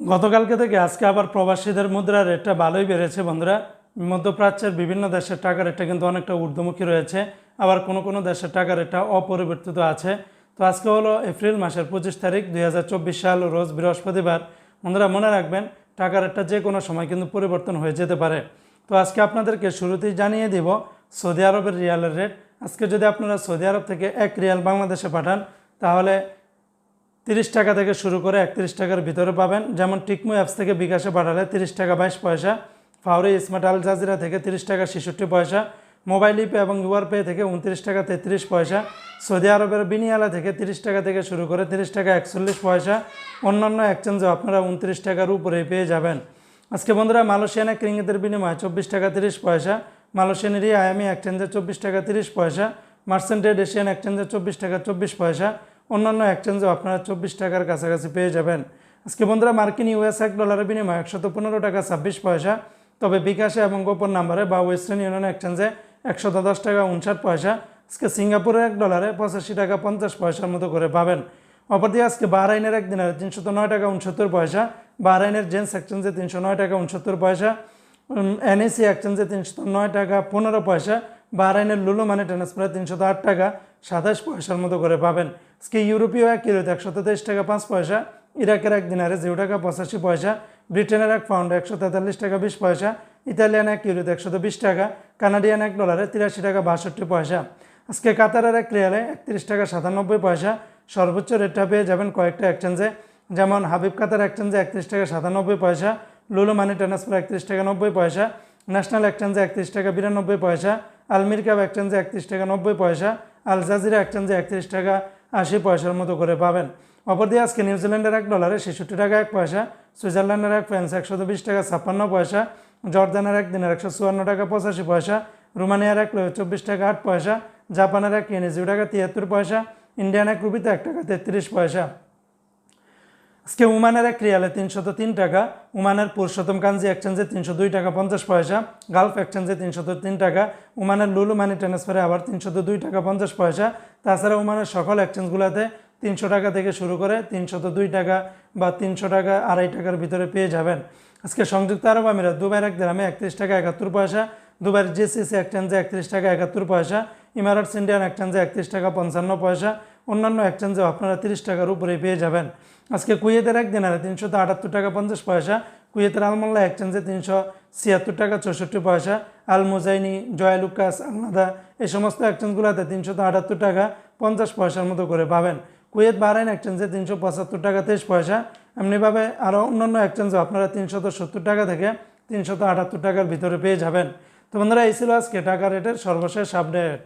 গতকালকে থেকে আজকে আবার প্রবাসীদের মুদ্রার রেটটা ভালোই বেড়েছে বন্ধুরা। মধ্যপ্রাচ্যের বিভিন্ন দেশের টাকা রেটটা কিন্তু অনেকটা ঊর্ধ্বমুখী রয়েছে। আবার কোনো কোনো দেশের টাকা রেটটা অপরিবর্তিত আছে। তো আজকে হলো এপ্রিল মাসের পঁচিশ তারিখ দুই হাজার চব্বিশ সাল, রোজ বৃহস্পতিবার। বন্ধুরা, মনে রাখবেন টাকা রেটটা যে কোনো সময় কিন্তু পরিবর্তন হয়ে যেতে পারে। তো আজকে আপনাদেরকে শুরুতেই জানিয়ে দিব সৌদি আরবের রিয়ালের রেট। আজকে যদি আপনারা সৌদি আরব থেকে এক রিয়াল বাংলাদেশে পাঠান, তাহলে তিরিশ টাকা থেকে শুরু করে একত্রিশ টাকার ভিতরে পাবেন। যেমন টিকমো অ্যাপস থেকে বিকাশে পাঠালে তিরিশ টাকা বাইশ পয়সা, ফাউরি, স্মার্ট আল জাজিরা থেকে তিরিশ টাকা ছেষট্টি পয়সা, মোবাইল ইপে এবং ইউআর পে থেকে উনত্রিশ টাকা তেত্রিশ পয়সা, সৌদি আরবের বিনিয়ালা থেকে তিরিশ টাকা থেকে শুরু করে তিরিশ টাকা একচল্লিশ পয়সা, অন্যান্য এক্সচেঞ্জেও আপনারা উনত্রিশ টাকার উপরে পেয়ে যাবেন। আজকে বন্ধুরা মালয়েশিয়ান এক রিঙ্গিতের বিনিময়ে চব্বিশ টাকা তিরিশ পয়সা মালয়েশিয়ান রি আয়ামি এক্সচেঞ্জে চব্বিশ টাকা তিরিশ পয়সা মার্সেন্টেড এশিয়ান এক্সচেঞ্জে চব্বিশ টাকা চব্বিশ পয়সা অন্যান্য এক্সচেঞ্জেও আপনারা চব্বিশ টাকার কাছাকাছি পেয়ে যাবেন। আজকে বন্ধুরা মার্কিন ইউএস এক ডলারের বিনিময়ে একশত পনেরো টাকা ছাব্বিশ পয়সা, তবে বিকাশে এবং গোপন নাম্বারে বা ওয়েস্টার্ন ইউনিয়ন এক্সচেঞ্জে একশত দশ টাকা উনষাট পয়সা, আজকে সিঙ্গাপুরের এক ডলারে পঁচাশি টাকা পঞ্চাশ পয়সার মতো করে পাবেন। অপরদিকে আজকে বাহরাইনের এক দিনের তিনশত নয় টাকা উনসত্তর পয়সা, বাহরাইনের জেন্স এক্সচেঞ্জে তিনশো নয় টাকা উনসত্তর পয়সা এনএসি এক্সচেঞ্জে তিনশত নয় টাকা পনেরো পয়সা, বাহরাইনের লুলু মানে ট্রান্সফারে তিনশত আট টাকা সাতাশ পয়সার মতো করে পাবেন। আজকে ইউরোপীয় এক কিলোতে একশো তেইশ টাকা পাঁচ পয়সা, ইরাকের এক দিনারে জিরো টাকা পঁচাশি পয়সা, ব্রিটেনের এক পাউন্ড একশো তেতাল্লিশ টাকা বিশ পয়সা, ইতালিয়ান এক ইউরোতে একশত বিশ টাকা, কানাডিয়ান এক ডলারে তিরাশি টাকা বাষট্টি পয়সা। আজকে কাতারের এক রিয়ালে একত্রিশ টাকা সাতানব্বই পয়সা। সর্বোচ্চ রেটটা পেয়ে যাবেন কয়েকটা এক্সচেঞ্জে যেমন হাবিব কাতার এক্সচেঞ্জে একত্রিশ টাকা সাতানব্বই পয়সা, লুলু মানি ট্রান্সফার একত্রিশ টাকা নব্বই পয়সা, ন্যাশনাল এক্সচেঞ্জে একত্রিশ টাকা বিরানব্বই পয়সা আলমির ক্যাব এক্সচেঞ্জে একত্রিশ টাকা নব্বই পয়সা, আল জাজিরা এক্সচেঞ্জে একত্রিশ টাকা আশি পয়সার মতো করে পাবেন। অপরদিকে আজকে নিউজিল্যান্ডের এক ডলারে ছেষট্টি টাকা এক পয়সা, সুইজারল্যান্ডের এক ফ্রান্স একশো বিশ টাকা ছাপ্পান্ন পয়সা, জর্দানের এক দিনের একশো চুয়ান্ন টাকা পঁচাশি পয়সা, রোমানিয়ার এক চব্বিশ টাকা আট পয়সা, জাপানের এক ইয়েনে টাকা তিয়াত্তর পয়সা, ইন্ডিয়ান এক রুপিতে এক টাকা তেত্রিশ পয়সা। আজকে উমানের এক রিয়ালে তিনশত তিন টাকা, উমানের পুরুষোত্তম কাঞ্জি এক্সচেঞ্জে তিনশো দুই টাকা পঞ্চাশ পয়সা, গালফ এক্সচেঞ্জে তিনশত তিন টাকা, উমানের লুলু মানি ট্রান্সফারে আবার তিনশত দুই টাকা পঞ্চাশ পয়সা। তাছাড়া উমানের সকল এক্সচেঞ্জগুলোতে তিনশো টাকা থেকে শুরু করে তিনশত দুই টাকা বা তিনশো টাকা আড়াই টাকার ভিতরে পেয়ে যাবেন। আজকে সংযুক্ত আরব আমিরাত, দুবাইয়ের এক গ্রামে একত্রিশ টাকা একাত্তর পয়সা, দুবাইয়ের জিসিসি এক্সচেঞ্জে একত্রিশ টাকা একাত্তর পয়সা ইমারাটস ইন্ডিয়ান এক্সচেঞ্জে একত্রিশ টাকা পঞ্চান্ন পয়সা, অন্যান্য এক্সচেঞ্জেও আপনারা তিরিশ টাকার উপরে পেয়ে যাবেন। আজকে কুয়েতের এক দিনারে তিনশো আটাত্তর টাকা পঞ্চাশ পয়সা, কুয়েতের আলমোল্লা এক্সচেঞ্জে তিনশো ছিয়াত্তর টাকা চৌষট্টি পয়সা, আল মুজাইনি জয়ালুকাস আলনাদা এই সমস্ত এক্সচেঞ্জগুলোতে তিনশো আটাত্তর টাকা পঞ্চাশ পয়সার মতো করে পাবেন। কুয়েত বাহরাইন এক্সচেঞ্জে তিনশো পঁচাত্তর টাকা তেইশ পয়সা, এমনিভাবে আরও অন্যান্য এক্সচেঞ্জে আপনারা তিনশত সত্তর টাকা থেকে তিনশত আটাত্তর টাকার ভিতরে পেয়ে যাবেন। তো বন্ধুরা, এই ছিল আজকে টাকা রেটের সর্বশেষ আপডেট